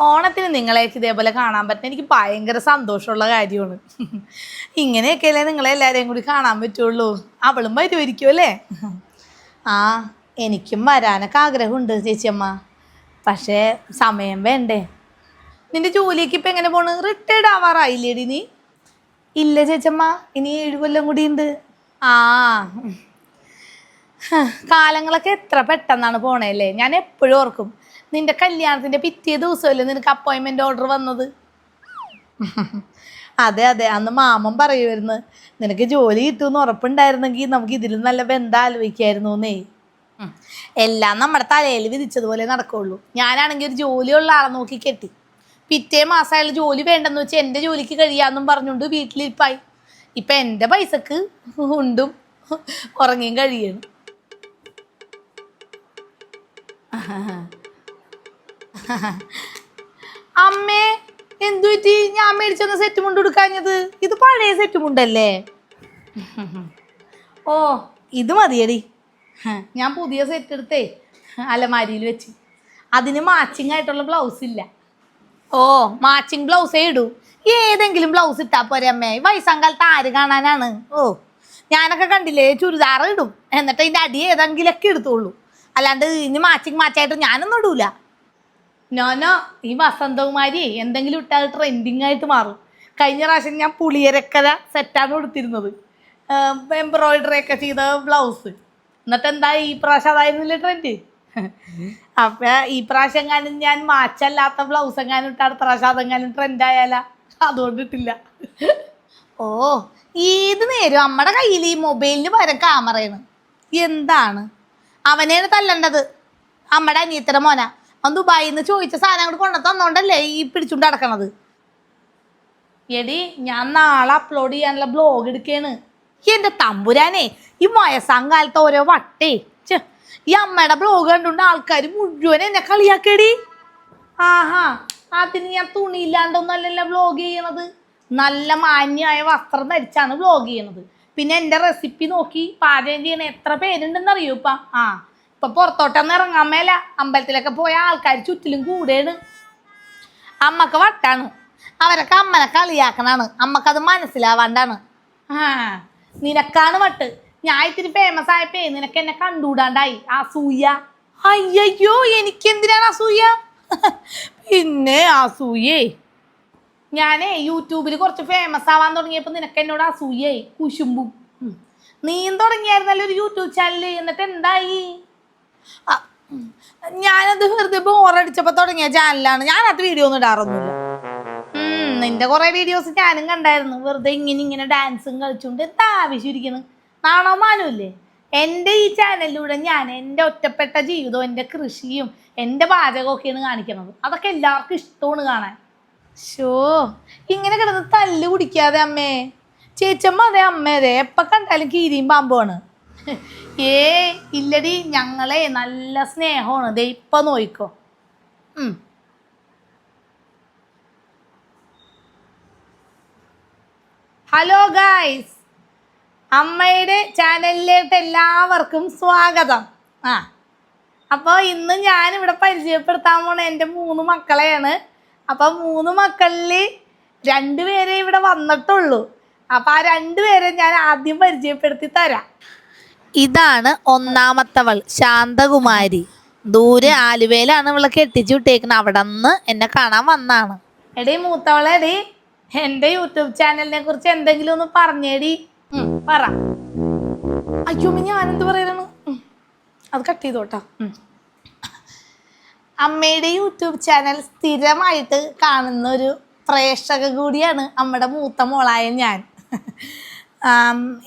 ഓണത്തിന് നിങ്ങളെ ഇതേപോലെ കാണാൻ പറ്റുന്ന എനിക്ക് ഭയങ്കര സന്തോഷമുള്ള കാര്യമാണ്. ഇങ്ങനെയൊക്കെയല്ലേ നിങ്ങളെ എല്ലാവരെയും കൂടി കാണാൻ പറ്റുള്ളൂ. അവളും വരുമായിരിക്കും അല്ലേ? ആ എനിക്കും വരാനൊക്കെ ആഗ്രഹമുണ്ട് ചേച്ചിയമ്മ. പക്ഷേ സമയം വേണ്ടേ. നിന്റെ ജോലിക്ക് ഇപ്പം എങ്ങനെ പോണ്? റിട്ടയർഡ് ആവാറായില്ലേടി നീ? ഇല്ല ചേച്ചമ്മ ഇനി ഏഴ് കൊല്ലം കൂടി ഉണ്ട്. ആ. കാലങ്ങളൊക്കെ എത്ര പെട്ടെന്നാണ് പോണേ അല്ലേ? ഞാൻ എപ്പോഴും ഓർക്കും. നിന്റെ കല്യാണത്തിന്റെ പിറ്റേ ദിവസമല്ലേ നിനക്ക് അപ്പോയിൻമെന്റ് ഓർഡർ വന്നത്? അതെ അതെ അന്ന് മാമൻ പറയുമായിരുന്നു നിനക്ക് ജോലി കിട്ടുമെന്ന് ഉറപ്പുണ്ടായിരുന്നെങ്കിൽ നമുക്ക് ഇതിലും നല്ല ബന്ധം ആലോചിക്കായിരുന്നു എന്നേ എല്ലാം നമ്മുടെ തലയിൽ വിധിച്ചതുപോലെ നടക്കുള്ളൂ. ഞാനാണെങ്കിൽ ഒരു ജോലിയുള്ള ആളെ നോക്കി കെട്ടി. പിറ്റേ മാസം അയാൾ ജോലി വേണ്ടെന്ന് വെച്ച് എന്റെ ജോലിക്ക് കഴിയാന്നും പറഞ്ഞുകൊണ്ട് വീട്ടിലിരിപ്പായി. ഇപ്പം എന്റെ പൈസക്ക് ഉണ്ടും ഉറങ്ങിയും കഴിയണം അമ്മേ എന്തു പറ്റി? ഞാൻ മേടിച്ചെന്ന സെറ്റ് മുണ്ട് എടുക്കാഞ്ഞത് ഇത് പഴയ സെറ്റ് മുണ്ടല്ലേ? ഓ ഇത് മതിയടി. ഞാൻ പുതിയ സെറ്റ് എടുത്തേ. അലമാരിയിൽ വെച്ച്. അതിന് മാച്ചിങ് ആയിട്ടുള്ള ബ്ലൗസ് ഇല്ല. ഓ മാച്ചിങ് ബ്ലൗസേ ഇടൂ. ഏതെങ്കിലും ബ്ലൗസ് ഇട്ടാ പോരെ അമ്മേ. വയസ്സാം കാലത്ത് ആര് കാണാനാണ്? ഓ ഞാനൊക്കെ കണ്ടില്ലേ ചുരിദാർ ഇടും. എന്നിട്ട് അതിന്റെ അടി ഏതെങ്കിലും ഒക്കെ എടുത്തോളൂ. അല്ലാണ്ട് ഇനി മാച്ചിങ് മാച്ചായിട്ട് ഞാനൊന്നും ഇടൂല. നോനോ ഈ വസന്തകുമാരി എന്തെങ്കിലും ഇട്ടാൽ ട്രെൻഡിങ് ആയിട്ട് മാറും. കഴിഞ്ഞ പ്രാവശ്യം ഞാൻ പുളിയരക്കര സെറ്റാണ് കൊടുത്തിരുന്നത് എംബ്രോയിഡറി ഒക്കെ ചെയ്ത ബ്ലൗസ് എന്നിട്ട് എന്താ ഈ പ്രാവശ്യം അതായിരുന്നില്ല ട്രെൻഡ് അപ്പൊ ഈ പ്രാവശ്യം എങ്ങാനും ഞാൻ മാച്ചല്ലാത്ത ബ്ലൗസ് എങ്ങാനും ഇട്ട് അടുത്ത പ്രാവശ്യം അതെങ്ങാനും ട്രെൻഡ് ആയാലാ? അതുകൊണ്ട് ഇട്ടില്ല. ഓ ഏത് നേരം? നമ്മുടെ കയ്യിൽ ഈ മൊബൈലിന് പകരം ക്യാമറയാണ് എന്താണ്? അവനെയാണ് തല്ലണ്ടത്. നമ്മുടെ അനിയത്തിയുടെ മോന. അവൻ ദുബായിൽ നിന്ന് ചോദിച്ച സാധനം അങ്ങോട്ട് കൊണ്ടു തന്നോണ്ടല്ലേ ഈ പിടിച്ചുകൊണ്ട് നടക്കണത്? എടി ഞാൻ നാളെ അപ്ലോഡ് ചെയ്യാനുള്ള ബ്ലോഗ് എടുക്കാണ്. എന്റെ തമ്പുരാനെ ഈ വയസ്സാം കാലത്ത് ഓരോ വട്ടേ. ഈ അമ്മയുടെ ബ്ലോഗ് കണ്ടുകൊണ്ട് ആൾക്കാർ മുഴുവൻ എന്നെ കളിയാക്കേടി. ആഹാ അതിന് ഞാൻ തുണിയില്ലാണ്ടൊന്നല്ലല്ലോ ബ്ലോഗ് ചെയ്യണത്. നല്ല മാന്യമായ വസ്ത്രം ധരിച്ചാണ് ബ്ലോഗ് ചെയ്യണത്. പിന്നെ എന്റെ റെസിപ്പി നോക്കി പാചകം ചെയ്യണ. എത്ര പേരുണ്ടെന്ന് അറിയൂപ്പ ആ ഇപ്പൊ പുറത്തോട്ടൊന്നും ഇറങ്ങാൻ മേല. അമ്പലത്തിലൊക്കെ പോയ ആൾക്കാർ ചുറ്റിലും കൂടെയാണ് അമ്മയ്ക്ക് വട്ടാണ്. അവരൊക്കെ അമ്മനെ കളിയാക്കണാണ്. അമ്മക്കത് മനസ്സിലാവാണ്ടാണ്. ആ നിനക്കാണ് വട്ട്. ഞാൻ ഇത്തിരി ഫേമസ് ആയപ്പേ നിനക്ക് എന്നെ കണ്ടുകൂടാണ്ടായി. അസൂയ. അയ്യോ എനിക്ക് എന്തിനാണ് അസൂയ? പിന്നെ അസൂയേ. ഞാനേ യൂട്യൂബിൽ കുറച്ച് ഫേമസ് ആവാൻ തുടങ്ങിയപ്പോൾ നിനക്ക് എന്നോട് അസൂയേ. കുശുമ്പും. നീ തുടങ്ങിയായിരുന്നല്ലോ ഒരു യൂട്യൂബ് ചാനൽ എന്നിട്ട് എന്തായി. ഞാനത് വെറുതെ ബോറടിച്ചപ്പോ തുടങ്ങിയ ചാനലാണ്. ഞാനത് വീഡിയോ ഒന്നും ഇടാറൊന്നുമില്ല. നിന്റെ കുറെ വീഡിയോസ് ഞാനും കണ്ടായിരുന്നു. വെറുതെ ഇങ്ങനെ ഇങ്ങനെ ഡാൻസും കളിച്ചുകൊണ്ട് എന്താ ആവശ്യം ഇരിക്കുന്നു നാണോ മാനുമില്ലേ എന്റെ ഈ ചാനലിലൂടെ ഞാൻ എന്റെ ഒറ്റപ്പെട്ട ജീവിതവും എന്റെ കൃഷിയും എന്റെ പാചകമൊക്കെയാണ് കാണിക്കുന്നത് അതൊക്കെ എല്ലാവർക്കും ഇഷ്ടമാണ് കാണാൻ. ഷോ ഇങ്ങനെ കിടന്ന് തല്ല് കുടിക്കാതെ അമ്മേ. ചേച്ചമ്മ അതെ അമ്മ അതെ. എപ്പൊ കണ്ടാലും കീരിയും പാമ്പുമാണ് ഏ ഇല്ലടി ഞങ്ങളെ നല്ല സ്നേഹമാണ്. ദേ ഇപ്പം നോയിക്കോ. Hello guys. അമ്മയുടെ ചാനലിലേക്ക് എല്ലാവർക്കും സ്വാഗതം. ആ. അപ്പോൾ ഇന്ന് ഞാൻ ഇവിടെ പരിചയപ്പെടുത്താൻ പോണ എന്റെ മൂന്ന് മക്കളെയാണ്. അപ്പോൾ മൂന്ന് മക്കളിൽ രണ്ടുപേരെ ഇവിടെ വന്നിട്ടുള്ളൂ. അപ്പോൾ ആ രണ്ടുപേരെ ഞാൻ ആദ്യം പരിചയപ്പെടുത്തി തരാം. ഇതാണ് ഒന്നാമത്തവൾ ശാന്തകുമാരി. ദൂരെ ആലുവയിലാണ് ഇവളെ കെട്ടിച്ചു വിട്ടേക്കുന്നത് അവിടെ നിന്ന് എന്നെ കാണാൻ വന്നാണ്. എടീ മൂത്തവളെ എടീ എന്റെ യൂട്യൂബ് ചാനലിനെ കുറിച്ച് എന്തെങ്കിലും ഒന്ന് പറഞ്ഞേടി. പറ. അയ്യോ ഞാനെന്ത് പറയുന്നു അത് കട്ട് ചെയ്തോട്ടാ. അമ്മയുടെ യൂട്യൂബ് ചാനൽ സ്ഥിരമായിട്ട് കാണുന്ന ഒരു പ്രേക്ഷക കൂടിയാണ് നമ്മുടെ മൂത്ത മോളായ ഞാൻ.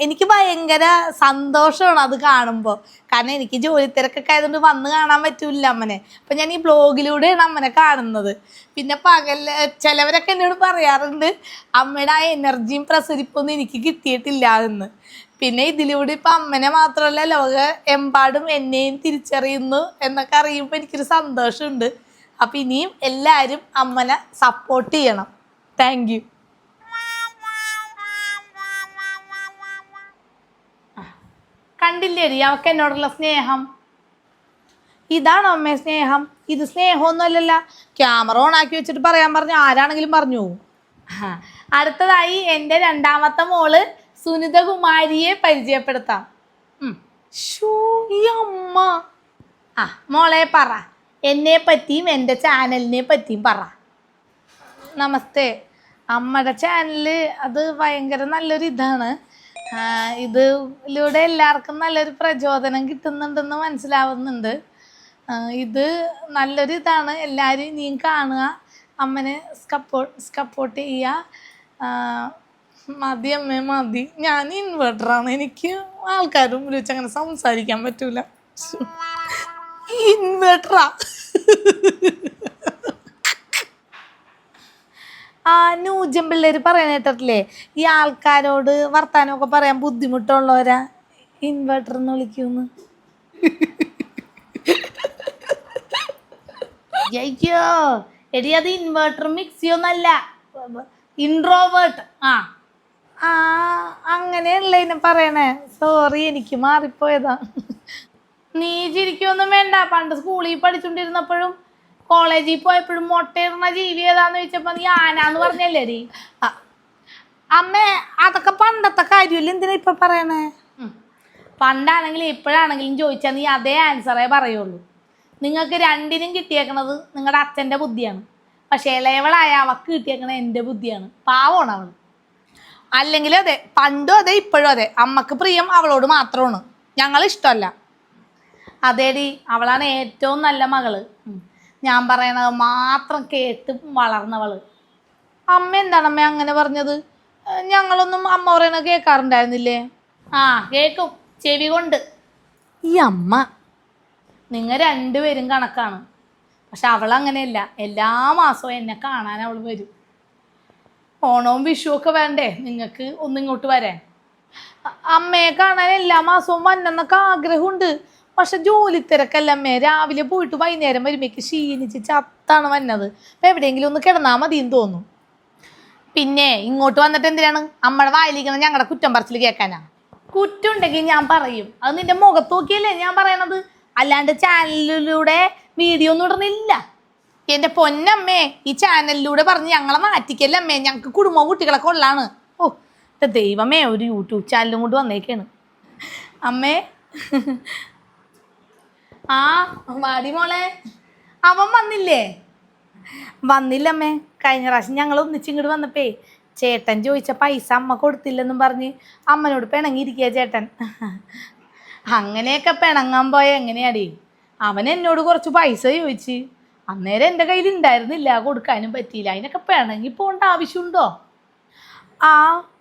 എനിക്ക് ഭയങ്കര സന്തോഷമാണ് അത് കാണുമ്പോൾ കാരണം എനിക്ക് ജോലി തിരക്കൊക്കെ ആയതുകൊണ്ട് വന്ന് കാണാൻ പറ്റില്ല അമ്മനെ. അപ്പം ഞാൻ ഈ ബ്ലോഗിലൂടെയാണ് അമ്മനെ കാണുന്നത്. പിന്നെ പകൽ ചിലവരൊക്കെ എന്നോട് പറയാറുണ്ട് അമ്മയുടെ ആ എനർജിയും പ്രസരിപ്പൊന്നും എനിക്ക് കിട്ടിയിട്ടില്ല എന്ന്. പിന്നെ ഇതിലൂടെ ഇപ്പം അമ്മനെ മാത്രമല്ല ലോക എമ്പാടും എന്നെയും തിരിച്ചറിയുന്നു എന്നൊക്കെ അറിയുമ്പോൾ എനിക്കൊരു സന്തോഷമുണ്ട്. അപ്പം ഇനിയും എല്ലാവരും അമ്മനെ സപ്പോർട്ട് ചെയ്യണം. താങ്ക് കണ്ടില്ലേടി അവക്ക് എന്നോടുള്ള സ്നേഹം. ഇതാണോ അമ്മേ സ്നേഹം? ഇത് സ്നേഹമൊന്നുമല്ലല്ല. ക്യാമറ ഓൺ ആക്കി വെച്ചിട്ട് പറയാൻ പറഞ്ഞു ആരാണെങ്കിലും പറഞ്ഞു. അടുത്തതായി എന്റെ രണ്ടാമത്തെ മോൾ സുനിതകുമാരിയെ പരിചയപ്പെടുത്താം. ഈ അമ്മ. ആ മോളെ പറ. എന്നെ പറ്റിയും എന്റെ ചാനലിനെ പറ്റിയും പറ. നമസ്തേ. അമ്മയുടെ ചാനൽ അത് ഭയങ്കര നല്ലൊരു ഇതാണ് ഇതിലൂടെ എല്ലാവർക്കും നല്ലൊരു പ്രചോദനം കിട്ടുന്നുണ്ടെന്ന് മനസ്സിലാവുന്നുണ്ട്. ഇത് നല്ലൊരു ഇതാണ്. എല്ലാവരും ഇനിയും കാണുക. അമ്മനെ സ്കപ്പോ സപ്പോർട്ട് ചെയ്യുക. മതി അമ്മേ മതി. ഞാൻ ഇൻവേർട്ടറാണ് എനിക്ക് ആൾക്കാരും വിളിച്ച് അങ്ങനെ സംസാരിക്കാൻ പറ്റൂല. ഇൻവെർട്ടറാ ആ ന്യൂജൻ പിള്ളേർ പറയാൻ കേട്ടിട്ടില്ലേ? ഈ ആൾക്കാരോട് വർത്താനമൊക്കെ പറയാൻ ബുദ്ധിമുട്ടുള്ളവരാ? ഇൻവെർട്ടർ എന്ന് വിളിക്കൂന്ന്. അയ്യോ എടി അത് ഇൻവെർട്ടർ മിക്സിയൊന്നല്ല ഇൻട്രോവേർട്ട് ആ. ആ അങ്ങനെയല്ല ഇതിനെ പറയണേ? സോറി എനിക്ക് മാറിപ്പോയതാ. നീ ചിരിക്കൊന്നും വേണ്ട. പണ്ട് സ്കൂളിൽ പഠിച്ചുകൊണ്ടിരുന്നപ്പോഴും കോളേജിൽ പോയപ്പോഴും മുട്ടയിടുന്ന ജീവി ഏതാന്ന് ചോദിച്ചപ്പോ നീ ആനാന്ന് പറഞ്ഞല്ലേ നീ അമ്മ അതൊക്കെ പണ്ടത്തെ കാര്യമില്ല? എന്തിനാ ഇപ്പൊ പറയണേ. പണ്ടാണെങ്കിലും ഇപ്പോഴാണെങ്കിലും ചോദിച്ചാൽ നീ അതേ ആൻസറേ പറയുള്ളൂ. നിങ്ങൾക്ക് രണ്ടിനും കിട്ടിയേക്കണത് നിങ്ങളുടെ അച്ഛന്റെ ബുദ്ധിയാണ്. പക്ഷേ ഇളയവളായ അവക്ക് കിട്ടിയേക്കണത് എന്റെ ബുദ്ധിയാണ്. പാവമാണ് അവൾ അല്ലെങ്കിൽ അതെ പണ്ടും അതെ ഇപ്പോഴും അതെ. അമ്മയ്ക്ക് പ്രിയം അവളോട് മാത്രമാണ്. ഞങ്ങൾ ഇഷ്ടമല്ല. അതേടി അവളാണ് ഏറ്റവും നല്ല മകൾ. ഞാൻ പറയണത് മാത്രം കേട്ട് വളർന്നവൾ. അമ്മ എന്താണ് അമ്മ അങ്ങനെ പറഞ്ഞത്? ഞങ്ങളൊന്നും അമ്മ പറയണത് കേൾക്കാറുണ്ടായിരുന്നില്ലേ? ആ കേൾക്കും. ചെവി കൊണ്ട്. ഈ അമ്മ നിങ്ങൾ രണ്ടുപേരും കണക്കാണ്. പക്ഷെ അവൾ അവളങ്ങനെയല്ല എല്ലാ മാസവും എന്നെ കാണാൻ അവൾ വരും. ഓണവും വിഷുവും ഒക്കെ വേണ്ടേ? നിങ്ങൾക്ക് ഒന്നിങ്ങോട്ട് വരാൻ. അമ്മയെ കാണാൻ എല്ലാ മാസവും വന്നെന്നൊക്കെ ആഗ്രഹമുണ്ട്. പക്ഷെ ജോലി തിരക്കല്ലമ്മേ രാവിലെ പോയിട്ട് വൈകുന്നേരം വരുമ്പോഴേക്ക് ക്ഷീണിച്ച് ചത്താണ് വന്നത്. അപ്പം എവിടെയെങ്കിലും ഒന്ന് കിടന്നാൽ എന്ന് തോന്നും പിന്നെ ഇങ്ങോട്ട് വന്നിട്ട് എന്തിനാണ്? നമ്മുടെ വായിലിരിക്കുന്ന ഞങ്ങളുടെ കുറ്റം പറച്ചിൽ കേൾക്കാനാ. കുറ്റം ഉണ്ടെങ്കിൽ ഞാൻ പറയും. അത് നിന്റെ മുഖത്ത് നോക്കിയല്ലേ ഞാൻ പറയണത്? അല്ലാണ്ട് ചാനലിലൂടെ വീഡിയോ ഒന്നും ഇടണില്ല. എന്റെ പൊന്നമ്മേ ഈ ചാനലിലൂടെ പറഞ്ഞ് ഞങ്ങളെ മാറ്റിക്കല്ലേ അമ്മേ? ഞങ്ങൾക്ക് കുടുംബവും കുട്ടികളെ കൊള്ളാണ്. ഓ ദൈവമേ ഒരു യൂട്യൂബ് ചാനലും കൊണ്ട് വന്നേക്കാണ്. അമ്മേ ആ വാടി മോളെ. അവൻ വന്നില്ലേ? വന്നില്ലമ്മേ. കഴിഞ്ഞ പ്രാവശ്യം ഞങ്ങൾ ഒന്നിച്ചിങ്ങോട്ട് വന്നപ്പേ ചേട്ടൻ ചോദിച്ച പൈസ അമ്മ കൊടുത്തില്ലെന്നും പറഞ്ഞ് അമ്മനോട് പിണങ്ങിയിരിക്കുക ചേട്ടൻ. അങ്ങനെയൊക്കെ പിണങ്ങാൻ പോയ എങ്ങനെയാടി? അവൻ എന്നോട് കുറച്ച് പൈസ ചോദിച്ച്. അന്നേരം എന്റെ കയ്യിൽ ഉണ്ടായിരുന്നില്ല കൊടുക്കാനും പറ്റിയില്ല. അതിനൊക്കെ പിണങ്ങി പോകേണ്ട ആവശ്യമുണ്ടോ? ആ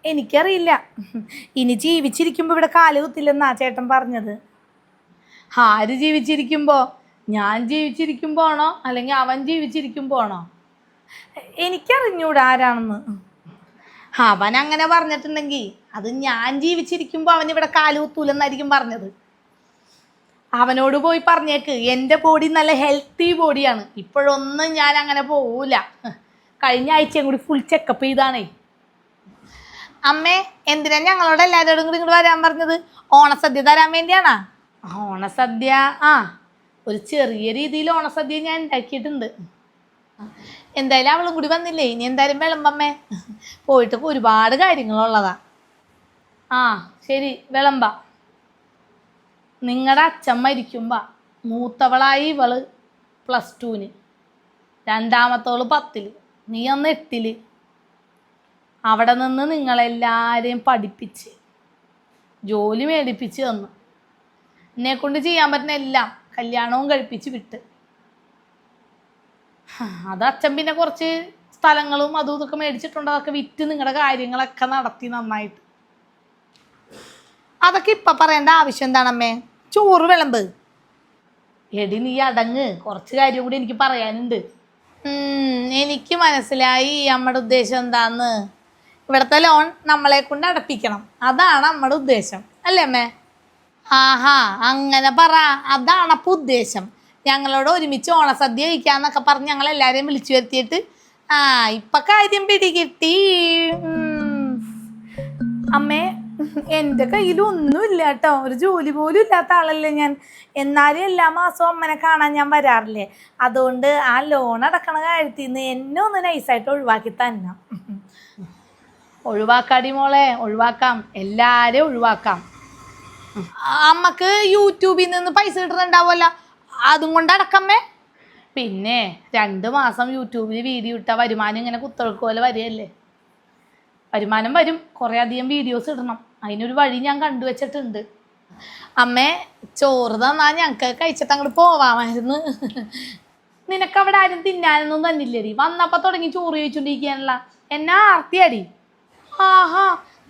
എനിക്കറിയില്ല. ഇനി ജീവിച്ചിരിക്കുമ്പോൾ ഇവിടെ കാൽ കുത്തില്ലെന്നാ ചേട്ടൻ പറഞ്ഞത്. ആര് ജീവിച്ചിരിക്കുമ്പോ? ഞാൻ ജീവിച്ചിരിക്കുമ്പോ ആണോ? അല്ലെങ്കിൽ അവൻ ജീവിച്ചിരിക്കുമ്പോ ആണോ? എനിക്കറിഞ്ഞൂടാ ആരാണെന്ന്. അവൻ അങ്ങനെ പറഞ്ഞിട്ടുണ്ടെങ്കിൽ അത് ഞാൻ ജീവിച്ചിരിക്കുമ്പോ അവൻ ഇവിടെ കാലുകുത്തൂലെന്നായിരിക്കും പറഞ്ഞത്. അവനോട് പോയി പറഞ്ഞേക്ക് എന്റെ ബോഡി നല്ല ഹെൽത്തി ബോഡിയാണ് ഇപ്പോഴൊന്നും ഞാൻ അങ്ങനെ പോവൂല. കഴിഞ്ഞ ആഴ്ചയും കൂടി ഫുൾ ചെക്കപ്പ് ചെയ്താണേ. അമ്മേ എന്തിനാ ഞങ്ങളോട് എല്ലാവരോടും കൂടി ഇങ്ങോട്ട് വരാൻ പറഞ്ഞത്? ഓണസദ്യ തരാൻ വേണ്ടിയാണാ? ഓണസദ്യ ആ ഒരു ചെറിയ രീതിയിൽ ഓണസദ്യ ഞാൻ ഉണ്ടാക്കിയിട്ടുണ്ട്. എന്തായാലും അവളും കൂടി വന്നില്ലേ? ഇനി എന്തായാലും വിളമ്പമ്മേ. പോയിട്ടൊക്കെ ഒരുപാട് കാര്യങ്ങളുള്ളതാ. ആ ശരി വിളമ്പ. നിങ്ങളുടെ അച്ഛൻ മരിക്കുമ്പോ മൂത്തവളായി ഇവൾ പ്ലസ് ടുവിന് രണ്ടാമത്തോൾ പത്തിൽ നീ അന്ന് എട്ടിൽ. അവിടെ നിന്ന് നിങ്ങളെല്ലാവരെയും പഠിപ്പിച്ച് ജോലി മേടിപ്പിച്ച് തന്നു. എന്നെ കൊണ്ട് ചെയ്യാൻ പറ്റുന്ന എല്ലാം കല്യാണവും കഴിപ്പിച്ച് വിട്ട്. അത് അച്ഛൻ പിന്നെ കുറച്ച് സ്ഥലങ്ങളും അതും ഇതൊക്കെ മേടിച്ചിട്ടുണ്ട്. അതൊക്കെ വിറ്റ് നിങ്ങളുടെ കാര്യങ്ങളൊക്കെ നടത്തി നന്നായിട്ട്. അതൊക്കെ ഇപ്പൊ പറയേണ്ട ആവശ്യം എന്താണമ്മേ? ചോറ് വിളമ്പ്. എടി നീ അടങ്ങ്. കുറച്ച് കാര്യം കൂടി എനിക്ക് പറയാനുണ്ട്. എനിക്ക് മനസ്സിലായി അമ്മയുടെ ഉദ്ദേശം എന്താന്ന്. ഇവിടുത്തെ ലോൺ നമ്മളെ കൊണ്ട് അടപ്പിക്കണം. അതാണ് നമ്മുടെ ഉദ്ദേശം. അല്ലേ അമ്മേ? ആഹാ അങ്ങനെ പറ. അതാണ് അപ്പൊ ഉദ്ദേശം. ഞങ്ങളോട് ഒരുമിച്ച് ഓണസദ്യ കഴിക്കാന്നൊക്കെ പറഞ്ഞ് ഞങ്ങൾ എല്ലാരെയും വിളിച്ചു വരുത്തിയിട്ട് ആ ഇപ്പൊ കാര്യം പിടികിട്ടി കിട്ടി. അമ്മേ എന്റെ കയ്യിൽ ഒന്നുമില്ല കേട്ടോ. ഒരു ജോലി പോലും ഇല്ലാത്ത ആളല്ലേ ഞാൻ. എന്നാലും എല്ലാ മാസവും അമ്മനെ കാണാൻ ഞാൻ വരാറില്ലേ? അതുകൊണ്ട് ആ ലോൺ അടക്കണ കാര്യത്തിൽ നിന്ന് എന്നെ ഒന്ന് നൈസായിട്ട് ഒഴിവാക്കി തന്നെ ഒഴിവാക്കാടി മോളെ. ഒഴിവാക്കാം. എല്ലാരെയും ഒഴിവാക്കാം. അമ്മയ്ക്ക് യൂട്യൂബിൽ നിന്ന് പൈസ കിട്ടുന്നുണ്ടാവുമല്ല. അതും കൊണ്ട് അടക്കമ്മേ. പിന്നെ രണ്ട് മാസം യൂട്യൂബിൽ വീഡിയോ ഇട്ട വരുമാനം ഇങ്ങനെ കുത്തൊഴുക്ക് പോലെ വരികയല്ലേ? വരുമാനം വരും. കുറേ അധികം വീഡിയോസ് ഇടണം. അതിനൊരു വഴി ഞാൻ കണ്ടുവച്ചിട്ടുണ്ട് അമ്മേ ചോറ് തന്നാ ഞങ്ങൾക്ക് കഴിച്ചിട്ട് അങ്ങോട്ട് പോവാമായിരുന്നു. നിനക്ക് അവിടെ ആരും തിന്നാനൊന്നും തന്നില്ലേടി? വന്നപ്പോ തുടങ്ങി ചോറ് ചോദിച്ചോണ്ടിരിക്കാനുള്ള എന്നാ ആർത്തിയാടി? ആഹാ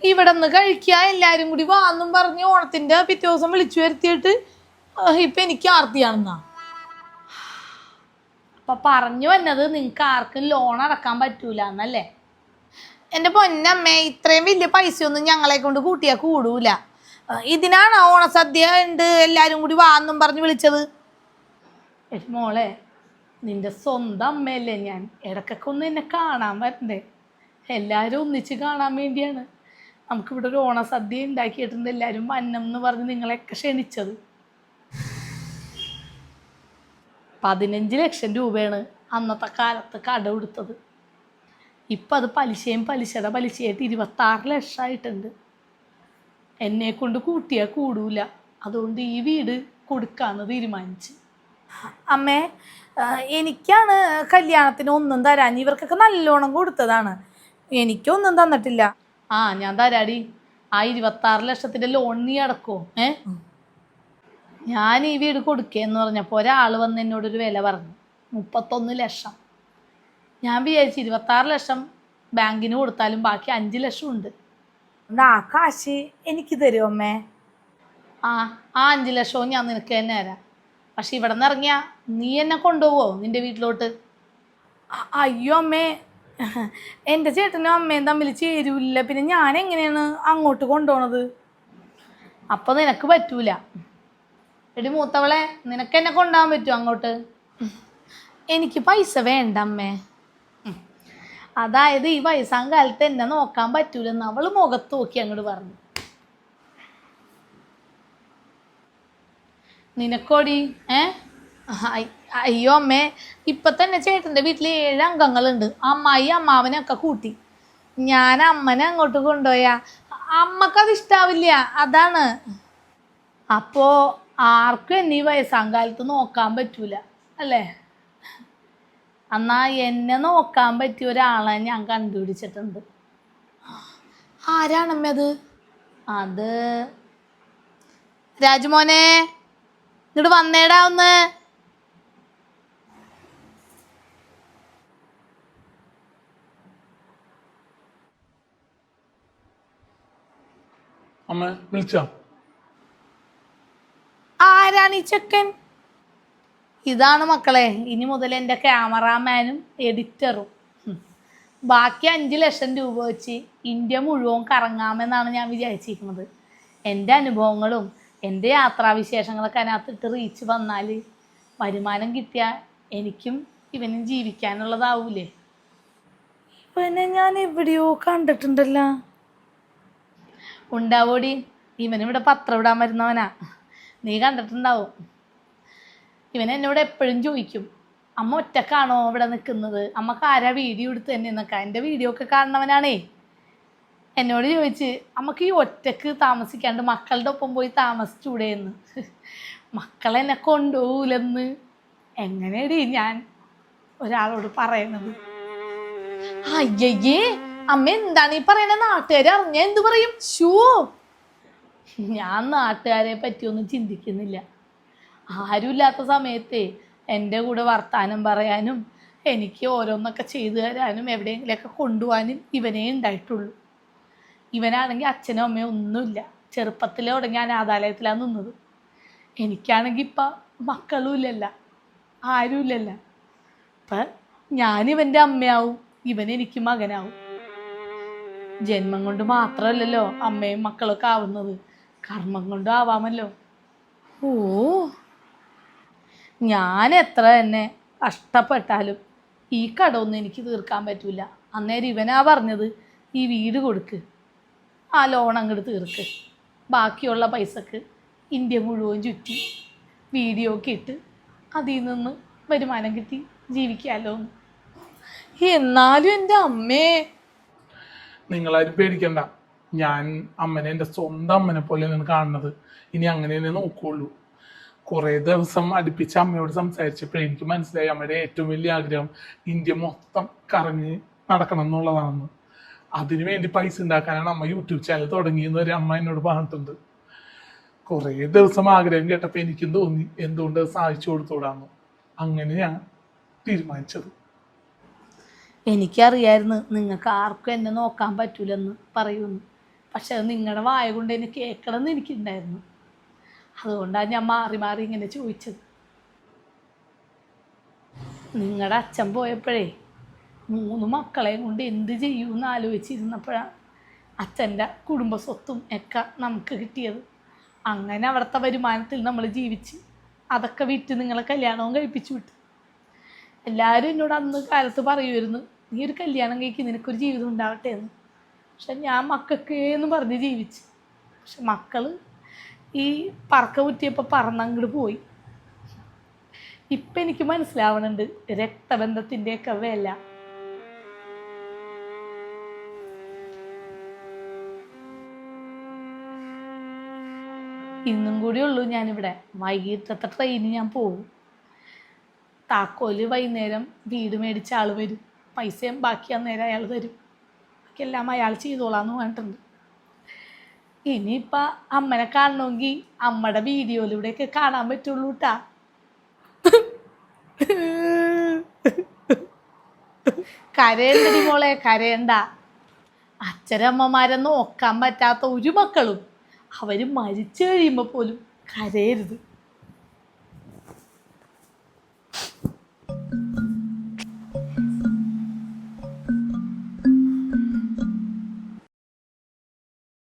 ഇവിടെ നിന്ന് കഴിക്കുക എല്ലാവരും കൂടി വാന്നും പറഞ്ഞ് ഓണത്തിന്റെ പിറ്റേ ദിവസം വിളിച്ചു വരുത്തിയിട്ട് ഇപ്പം എനിക്ക് ആർത്തിയാണെന്നാ. അപ്പൊ പറഞ്ഞു വന്നത് നിങ്ങൾക്ക് ആർക്കും ലോൺ അടക്കാൻ പറ്റൂല എന്നല്ലേ എന്റെ പൊന്നമ്മ ഇത്രയും വലിയ പൈസയൊന്നും ഞങ്ങളെ കൊണ്ട് കൂട്ടിയാൽ കൂടൂല. ഇതിനാണ് ഓണസദ്യ ഉണ്ട്? എല്ലാരും കൂടി വാന്നും പറഞ്ഞ് വിളിച്ചത്. മോളെ നിന്റെ സ്വന്തം അമ്മയല്ലേ ഞാൻ? ഇടക്കൊക്കെ ഒന്ന് എന്നെ കാണാൻ വരണ്ടേ? എല്ലാവരും ഒന്നിച്ച് കാണാൻ വേണ്ടിയാണ്. നമുക്കിവിടെ ഒരു ഓണസദ്യ ഉണ്ടാക്കിയിട്ടുണ്ട്. എല്ലാവരും വന്നം എന്ന് പറഞ്ഞ് നിങ്ങളെയൊക്കെ ക്ഷണിച്ചത്. പതിനഞ്ച് ലക്ഷം രൂപയാണ് അന്നത്തെ കാലത്ത് കട കൊടുത്തത് ഇപ്പം അത് പലിശയും പലിശയുടെ പലിശയായിട്ട് ഇരുപത്താറ് ലക്ഷമായിട്ടുണ്ട് എന്നെ കൊണ്ട് കൂട്ടിയാൽ കൂടൂല. അതുകൊണ്ട് ഈ വീട് കൊടുക്കാമെന്ന് തീരുമാനിച്ച്. അമ്മേ എനിക്കാണ് കല്യാണത്തിന് ഒന്നും തരാൻ ഇവർക്കൊക്കെ നല്ലോണം കൊടുത്തതാണ്. എനിക്കൊന്നും തന്നിട്ടില്ല. ആ ഞാൻ തരാടി ആ ഇരുപത്താറ് ലക്ഷത്തിന്റെ ലോൺ നീ അടക്കോ? ഏ? ഞാൻ ഈ വീട് കൊടുക്കേന്ന് പറഞ്ഞപ്പോൾ ഒരാൾ വന്ന് എന്നോടൊരു വില പറഞ്ഞു. മുപ്പത്തൊന്ന് ലക്ഷം. ഞാൻ വിചാരിച്ചു ഇരുപത്താറ് ലക്ഷം ബാങ്കിന് കൊടുത്താലും ബാക്കി അഞ്ച് ലക്ഷം ഉണ്ട്. ആ കാശ് എനിക്ക് തരുമോ അമ്മേ? ആ ആ അഞ്ച് ലക്ഷവും ഞാൻ നിനക്ക് തന്നെ തരാം. പക്ഷെ ഇവിടെ നിന്ന് ഇറങ്ങിയാ നീ എന്നെ കൊണ്ടുപോവോ നിന്റെ വീട്ടിലോട്ട്? അയ്യോ അമ്മേ എന്റെ ചേട്ടനും അമ്മയും തമ്മിൽ ചേരൂല്ല പിന്നെ ഞാൻ എങ്ങനെയാണ് അങ്ങോട്ട് കൊണ്ടുപോണത്? അപ്പൊ നിനക്ക് പറ്റൂല. എടി മൂത്തവളെ നിനക്ക് എന്നെ കൊണ്ടുപോകാൻ പറ്റുമോ അങ്ങോട്ട്? എനിക്ക് പൈസ വേണ്ട അമ്മേ. അതായത് ഈ വയസ്സാം കാലത്ത് എന്നെ നോക്കാൻ പറ്റൂലെന്ന് അവൾ മുഖത്ത് നോക്കി അങ്ങോട്ട് പറഞ്ഞു. നിനക്കോടി? ഏ? അയ്- അയ്യോ അമ്മേ. ഇപ്പൊ തന്നെ ചേട്ടന്റെ വീട്ടിൽ ഏഴ് അംഗങ്ങളുണ്ട്. അമ്മായി അമ്മാവനൊക്കെ കൂട്ടി. ഞാൻ അമ്മനെ അങ്ങോട്ട് കൊണ്ടുപോയാ. അമ്മക്കത് ഇഷ്ടാവില്ല. അതാണ്. അപ്പോ ആർക്കും എന്നീ വയസ്സാം കാലത്ത് നോക്കാൻ പറ്റൂല അല്ലേ? എന്നാ എന്നെ നോക്കാൻ പറ്റിയ ഒരാളെ ഞാൻ കണ്ടുപിടിച്ചിട്ടുണ്ട്. ആരാണമ്മ അത്? അത് രാജുമോനെ. ഇങ്ങോട്ട് വന്നേടാ ഒന്ന്. അമ്മ വിളിച്ചോ? ആരാണ് ഈ ചെക്കൻ? ഇതാണ് മക്കളെ ഇനി മുതൽ എന്റെ ക്യാമറാമാനും എഡിറ്ററും. ബാക്കി അഞ്ച് ലക്ഷം രൂപ വെച്ച് ഇന്ത്യ മുഴുവൻ കറങ്ങാമെന്നാണ് ഞാൻ വിചാരിച്ചിരിക്കുന്നത്. എന്റെ അനുഭവങ്ങളും എന്റെ യാത്രാവിശേഷങ്ങളൊക്കെ അതിനകത്തിട്ട് റീച്ച് വന്നാൽ വരുമാനം കിട്ടിയാൽ എനിക്കും ഇവനും ജീവിക്കാനുള്ളതാവൂലേ? ഇവനെ ഞാൻ എവിടെയോ കണ്ടിട്ടുണ്ടല്ലോ. ഉണ്ടാവോടി? ഇവനിവിടെ പത്രം ഇടാൻ വരുന്നവനാ. നീ കണ്ടിട്ടുണ്ടാവും. ഇവൻ എന്നോട് എപ്പോഴും ചോദിക്കും അമ്മ ഒറ്റക്കാണോ ഇവിടെ നിൽക്കുന്നത്? അമ്മയ്ക്ക് ആരാ വീഡിയോ എടുത്ത് തന്നെ നിൽക്കാം എന്റെ വീഡിയോ ഒക്കെ കാണുന്നവനാണേ. എന്നോട് ചോദിച്ച് അമ്മയ്ക്ക് ഈ ഒറ്റയ്ക്ക് താമസിക്കാണ്ട് മക്കളുടെ ഒപ്പം പോയി താമസിച്ചൂടെ എന്ന്? മക്കളെന്നെ കൊണ്ടുപോകൂലെന്ന്. എങ്ങനെയടി ഞാൻ? ഒരാളോട് പറയുന്നത്. അയ്യയ്യേ അമ്മ എന്താണ് ഈ പറയണ നാട്ടുകാരെ അറിഞ്ഞ എന്ത് പറയും? ഷൂ ഞാൻ നാട്ടുകാരെ പറ്റിയൊന്നും ചിന്തിക്കുന്നില്ല. ആരുമില്ലാത്ത സമയത്തെ എന്റെ കൂടെ വർത്താനം പറയാനും എനിക്ക് ഓരോന്നൊക്കെ ചെയ്തു തരാനും എവിടെയെങ്കിലുമൊക്കെ കൊണ്ടുപോകാനും ഇവനേ ഉണ്ടായിട്ടുള്ളൂ. ഇവനാണെങ്കിൽ അച്ഛനും അമ്മയും ഒന്നുമില്ല. ചെറുപ്പത്തിലെ തുടങ്ങി അനാഥാലയത്തിലാണ് നിന്നത്. എനിക്കാണെങ്കിൽ ഇപ്പം മക്കളും ഇല്ലല്ല. ആരുമില്ലല്ല. അപ്പം ഞാനിവന്റെ അമ്മയാവും. ഇവൻ എനിക്ക് മകനാവും. ജന്മം കൊണ്ട് മാത്രമല്ലല്ലോ അമ്മയും മക്കളൊക്കെ ആവുന്നത്. കർമ്മം കൊണ്ടും ആവാമല്ലോ. ഓ ഞാൻ എത്ര തന്നെ കഷ്ടപ്പെട്ടാലും ഈ കടമൊന്നും എനിക്ക് തീർക്കാൻ പറ്റൂല. അന്നേരം ഇവനാ പറഞ്ഞത് ഈ വീട് കൊടുക്ക്. ആ ലോൺ അങ്ങോട്ട് തീർക്ക്. ബാക്കിയുള്ള പൈസക്ക് ഇന്ത്യ മുഴുവൻ ചുറ്റി വീഡിയോ ഒക്കെ ഇട്ട് അതിൽ നിന്ന് വരുമാനം കിട്ടി ജീവിക്കാമല്ലോ എന്ന് എന്നാലും എന്റെ അമ്മേ നിങ്ങളാരും പേടിക്കണ്ട. ഞാൻ അമ്മനെ എന്റെ സ്വന്തം അമ്മനെ പോലെ പോലെയാണ് കാണുന്നത്. ഇനി അങ്ങനെ തന്നെ നോക്കുകയുള്ളൂ കുറേ ദിവസം അടുപ്പിച്ച് അമ്മയോട് സംസാരിച്ചപ്പോൾ എനിക്ക് മനസ്സിലായി അമ്മയുടെ ഏറ്റവും വലിയ ആഗ്രഹം ഇന്ത്യ മൊത്തം കറങ്ങി നടക്കണം എന്നുള്ളതാണെന്ന്. അതിനു വേണ്ടി പൈസ ഉണ്ടാക്കാനാണ് അമ്മ യൂട്യൂബ് ചാനൽ തുടങ്ങിയെന്ന് ഒരു അമ്മ എന്നോട് പറഞ്ഞിട്ടുണ്ട്. കുറേ ദിവസം ആഗ്രഹം കേട്ടപ്പോൾ എനിക്കും തോന്നി എന്തുകൊണ്ട് സഹായിച്ചു കൊടുത്തോടാന്നു. അങ്ങനെ ഞാൻ തീരുമാനിച്ചത്. എനിക്കറിയായിരുന്നു നിങ്ങൾക്ക് ആർക്കും എന്നെ നോക്കാൻ പറ്റൂലെന്ന് പറയുന്നു. പക്ഷെ അത് നിങ്ങളുടെ വായ കൊണ്ട് എന്നെ കേൾക്കണമെന്ന് എനിക്കുണ്ടായിരുന്നു. അതുകൊണ്ടാണ് ഞാൻ മാറി മാറി ഇങ്ങനെ ചോദിച്ചത്. നിങ്ങളുടെ അച്ഛൻ പോയപ്പോഴേ മൂന്ന് മക്കളെയും കൊണ്ട് എന്ത് ചെയ്യുമെന്ന് ആലോചിച്ചിരുന്നപ്പോഴാണ് അച്ഛന്റെ കുടുംബ സ്വത്തും ഒക്കെ നമുക്ക് കിട്ടിയത്. അങ്ങനെ അവിടുത്തെ വരുമാനത്തിൽ നമ്മൾ ജീവിച്ച് അതൊക്കെ വിറ്റ് നിങ്ങളെ കല്യാണവും കഴിപ്പിച്ചു വിട്ടു. എല്ലാവരും എന്നോട് അന്ന് കാലത്ത് പറയുമായിരുന്നു നീ ഒരു കല്യാണം കഴിക്കും നിനക്കൊരു ജീവിതം ഉണ്ടാവട്ടെ എന്ന്. പക്ഷെ ഞാൻ മക്കൾക്ക് എന്ന് പറഞ്ഞ് ജീവിച്ചു. പക്ഷെ മക്കൾ ഈ പറക്ക കുറ്റിയപ്പോൾ പറന്നങ്ങോട്ട് പോയി. ഇപ്പം എനിക്ക് മനസ്സിലാവണുണ്ട് രക്തബന്ധത്തിന്റെയൊക്കെ വില. ഇന്നും കൂടി ഉള്ളൂ ഞാനിവിടെ. വൈകിട്ടത്തെ ട്രെയിനിന് ഞാൻ പോകും താക്കോൽ വൈകുന്നേരം വീട് മേടിച്ച ആൾ വരും. പൈസയും ബാക്കി അന്നേരം അയാൾ തരും. ബാക്കിയെല്ലാം അയാൾ ചെയ്തോളാന്ന് പറഞ്ഞിട്ടുണ്ട്. ഇനിയിപ്പോൾ അമ്മനെ കാണണമെങ്കിൽ അമ്മയുടെ വീഡിയോയിലൂടെയൊക്കെ കാണാൻ പറ്റുള്ളൂ കേട്ടാ കരയണ്ടടി മോളെ കരയണ്ട. അച്ഛനമ്മമാരെ നോക്കാൻ പറ്റാത്ത ഒരു മക്കളും അവർ മരിച്ചു കഴിയുമ്പോൾ പോലും കരയരുത്.